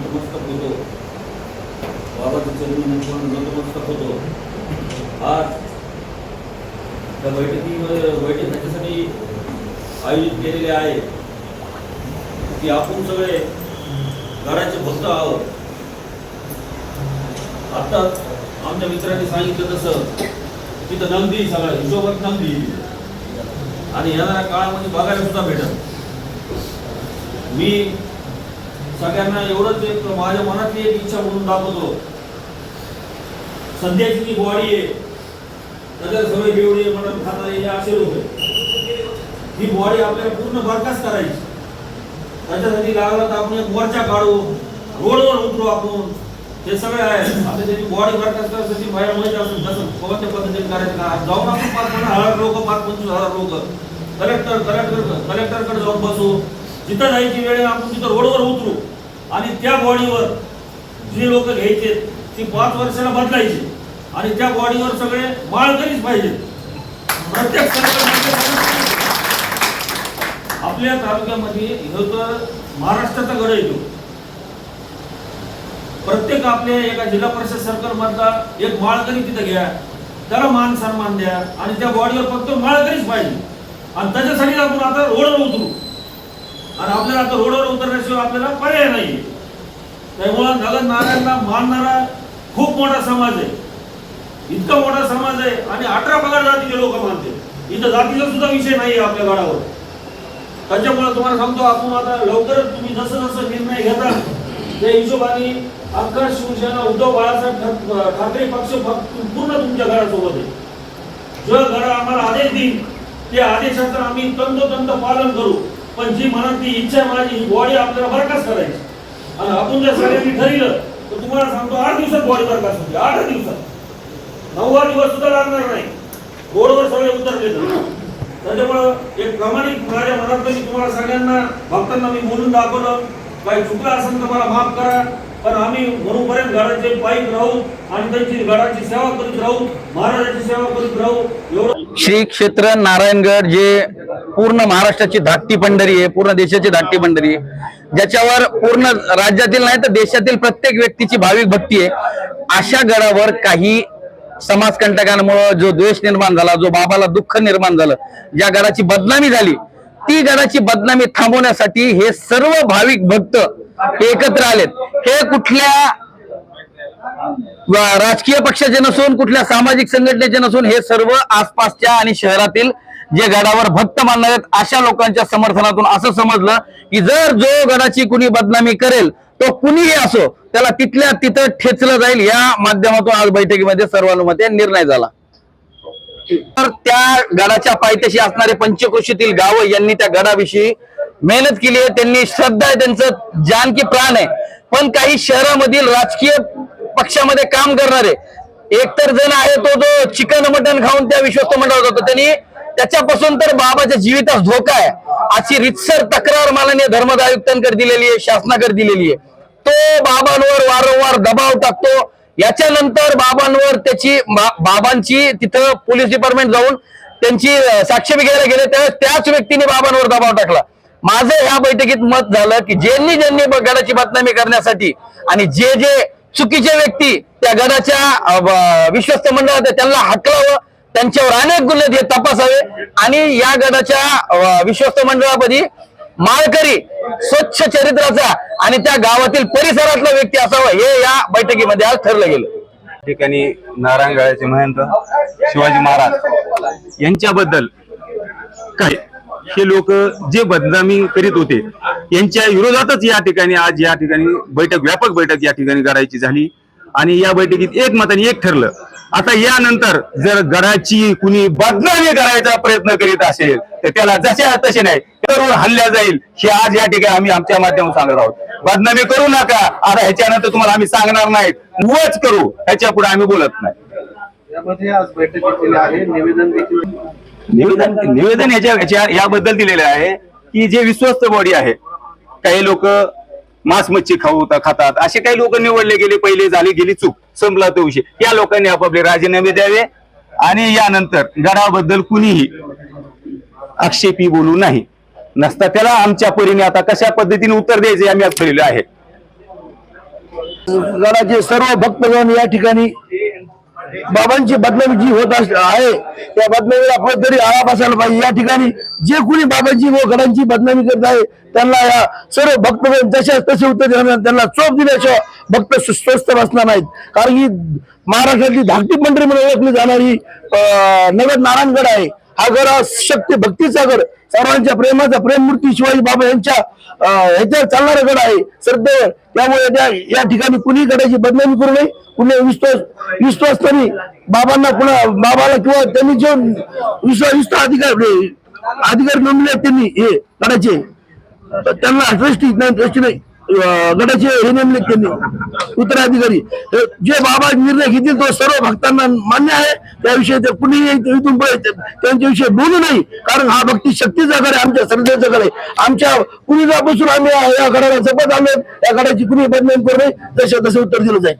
नतमस्तक होतो. बाबाच्या चरणी मुखानं नतमस्तक होतो. आज त्या बैठकीवर बैठक ह्याच्यासाठी आयोजित केलेले आहे की आपण सगळे घराचे भक्त आहोत. आता आमच्या मित्रांनी सांगितलं तसं तिथं नंदी सगळं हिशोबात नंदी. आणि येणाऱ्या काळामध्ये बघायला सुद्धा भेटत. मी सगळ्यांना एवढंच एक माझ्या मनातली एक इच्छा म्हणून दाखवतो. सध्याची जी बॉडी आहे त्याच्यात सगळे बेवडे म्हणत खाणारे असे लोक ही बॉडी आपल्याला पूर्ण बरखास्त करायची. त्याच्यासाठी लागला तर आपण एक मोर्चा काढू रोडवर उतरू आपण. हे सगळे आहे. आता त्याची बॉडी बरखास्त करायची बाहेर माहिती असून जसं कोणत्या पद्धतीने करायचं? का? जाऊन आपण पाच पंधरा हजार लोक पाच पंचवीस हजार लोक. कलेक्टर कलेक्टर कलेक्टरकडे जाऊन बसू. जिथं जायची वेळ आपण तिथं रोडवर उतरू. आणि त्या बॉडीवर जी लोक घ्यायचे ती पाच वर्षाला बदलायची. आणि त्या बॉडीवर सगळे माळकरीच पाहिजे. प्रत्येक आपल्या तालुक्यामध्ये ह्यो तर महाराष्ट्राचा गड येतो प्रत्येक आपल्या एका जिल्हा परिषद सरकार मधला एक माळकरी तिथं घ्या त्याला मान सन्मान द्या आणि त्या बॉडीवर फक्त माळकरीच पाहिजे. आणि त्याच्यासाठी आपण आता रोडवर उतरू. आणि आपल्याला आता रोडवर उतरण्याशिवाय आपल्याला पर्याय नाही त्यामुळं नगर नारायणला मानणारा खूप मोठा समाज आहे. इतका मोठा समाज आहे आणि अठरा पगार जातीचे लोक मानते. इथं जातीचा सुद्धा विषय नाही आपल्या गडावर. त्याच्यामुळे तुम्हाला सांगतो आपण आता लवकरच तुम्ही जसं जसं निर्णय घेता त्या हिशोबाने अख्खा शिवसेना उद्धव बाळासाहेब ठाक- ठाकरे पक्ष पूर्ण तुमच्या घरासोबत आहे. जो घरा आम्हाला आदेश देईल त्या आदेशाचं आम्ही तंतोतंत पालन करू. पण जी मनातली इच्छा माझी ही बॉडी आपल्याला बरखास्त करायची. आणि आपण जर सगळ्यांनी ठरलं तर तुम्हाला सांगतो आठ दिवसात बॉडी बरखास्त होते. आठ दिवसात. नववा दिवस सुद्धा लागणार नाही. रोडवर सगळे उतरले त्याच्यामुळं एक प्रामाणिक माझ्या मनात मी तुम्हाला सगळ्यांना भक्तांना मी बोलून दाखवलं. काही चुकलं असेल तर मला माफ करा. पण आम्ही म्हणूपर्यंत गडाचे पाईक राहू आणि त्यांची गडाची सेवा करीत राहू. महाराजाची सेवा करीत राहू. एवढं श्री क्षेत्र नारायणगड जे पूर्ण महाराष्ट्राची धाकटी पंढरी आहे पूर्ण देशाची धाकटी पंढरी आहे ज्याच्यावर पूर्ण राज्यातील नाही तर देशातील प्रत्येक व्यक्तीची भाविक भक्ती आहे अशा गडावर काही समाजकंटकांमुळे जो द्वेष निर्माण झाला जो बाबाला दुःख निर्माण झालं ज्या गडाची बदनामी झाली. ती गडाची बदनामी थांबवण्यासाठी हे सर्व भाविक भक्त एकत्र आलेत. हे कुठल्या राजकीय पक्षाचे नसून कुठल्या सामाजिक संघटनेचे नसून हे सर्व आसपासच्या आणि शहरातील जे गडावर भक्त मानणार आहेत अशा लोकांच्या समर्थनातून असं समजलं की जर जो गडाची कुणी बदनामी करेल तो कुणीही असो त्याला तिथल्या तिथं ठेचलं जाईल. या माध्यमातून आज बैठकीमध्ये सर्वानुमते निर्णय झाला. तर त्या गडाच्या पायथ्याशी असणारे पंचकृषीतील गावं यांनी त्या गडाविषयी मेहनत केली आहे. त्यांनी श्रद्धा आहे त्यांचं जान की प्राण आहे. पण काही शहरामधील राजकीय पक्षामध्ये काम करणारे एकतर जण आहे तो जो चिकन मटन खाऊन त्या विश्वस्त मंडळात होता त्यांनी त्याच्यापासून तर बाबाच्या जीवितास धोका आहे. अशी रितसर तक्रार माननीय धर्मदाय आयुक्तांकडे दिलेली आहे शासनाकडे दिलेली आहे. तो बाबांवर वारंवार दबाव टाकतो. याच्यानंतर बाबांवर त्याची बाबांची तिथं पोलीस डिपार्टमेंट जाऊन त्यांची साक्ष घ्यायला गेले. त्यावेळेस त्याच व्यक्तीने बाबांवर दबाव टाकला. माझं ह्या बैठकीत मत झालं की ज्यांनी ज्यांनी गडाची बदनामी करण्यासाठी आणि जे जे चुकीचे व्यक्ती त्या गडाच्या विश्वस्त मंडळात त्यांना हटलावं त्यांच्यावर अनेक गुन्हे हे तपासावे आणि या गडाच्या विश्वस्त मंडळापदी माळकरी स्वच्छ चरित्राचा आणि त्या गावातील परिसरातला व्यक्ती असावा हे या बैठकीमध्ये आज ठरलं गेलं. ठिकाणी नारायणगाळ्याचे महंत शिवाजी महाराज यांच्याबद्दल काय? हे लोक जे बदनामी करीत होते यांच्या विरोधातच या ठिकाणी आज या ठिकाणी बैठक व्यापक बैठक या ठिकाणी करायची झाली. आणि या बैठकीत एक मताने एक ठरलं आता यानंतर जर गडाची कुणी बदनामी करायचा प्रयत्न करीत असेल तर त्याला जसे तसे नाही. करून हल्ल्या जाईल हे आज या ठिकाणी आम्ही आमच्या माध्यमातून सांगत आहोत. बदनामी करू नका. आता ह्याच्यानंतर तुम्हाला आम्ही सांगणार नाहीत. उगाच करू. ह्याच्या पुढे आम्ही बोलत नाही. यामध्ये आज बैठक घेतलेली आहे. निवेदन निवेदन निवेदन याच्या याच्या- याबद्दल दिलेलं आहे की जे विश्वस्त बॉडी आहे काही लोक मांस मच्छी खाऊ खातात. असे काही लोक निवडले गेले पहिले झाले गेली चूक. संपला तो विषय. या लोकांनी आपापले राजीनामे द्यावे आणि यानंतर गडाबद्दल कुणीही आक्षेपी बोलू नाही. नसता त्याला आमच्या परीने आता कशा पद्धतीने उत्तर द्यायचे आम्ही आज ठरलेलं आहे. गडाचे सर्व भक्तगण या ठिकाणी बाबांची बदनामी जी होत अस- आहे त्या बदनामीला तरी आळा बसायला पाहिजे. या ठिकाणी जे कोणी बाबांची व गडांची बदनामी करत आहे त्यांना या सर्व भक्त जशा तसे उत्तर देणार त्यांना चोप दिल्याशिवाय भक्त स्वस्थ बसणार नाहीत. कारण की महाराष्ट्रातली धाकटी मंडळी म्हणून ओळखली जाणारी नगर नारायणगड आहे. हा घर हा शक्ती भक्तीचा घर सर्वांच्या प्रेमाचा प्रेममूर्ती शिवाजी बाबा यांच्या ह्याच्यावर चालणारा गड आहे श्रद्धेवर त्यामुळे त्या या ठिकाणी कुणी गडाची बदनामी करू नये कुणी विश्वास विश्वास तरी बाबांना कुणा बाबाला किंवा त्यांनी जे विश्वास विश्वास अधिकार अधिकार नोंदले त्यांनी हे गडाचे त्यांना दृष्टी नाही नाही. अं, हे नेमले त्यांनी उत्तराधिकारी. जे बाबा निर्णय घेतील तो सर्व भक्तांना मान्य आहे. त्याविषयी ते कुणीही इथून ते- त्यांच्याविषयी बोलू नाही. कारण हा भक्ती शक्तीचा गड आहे आमच्या श्रद्धेचा गड आहे. आमच्या कुणी बसून आम्ही या गडाला जपत आलो या गडाची कुणी बदनाम करू नये. तसे तसे उत्तर दिलं जाईल.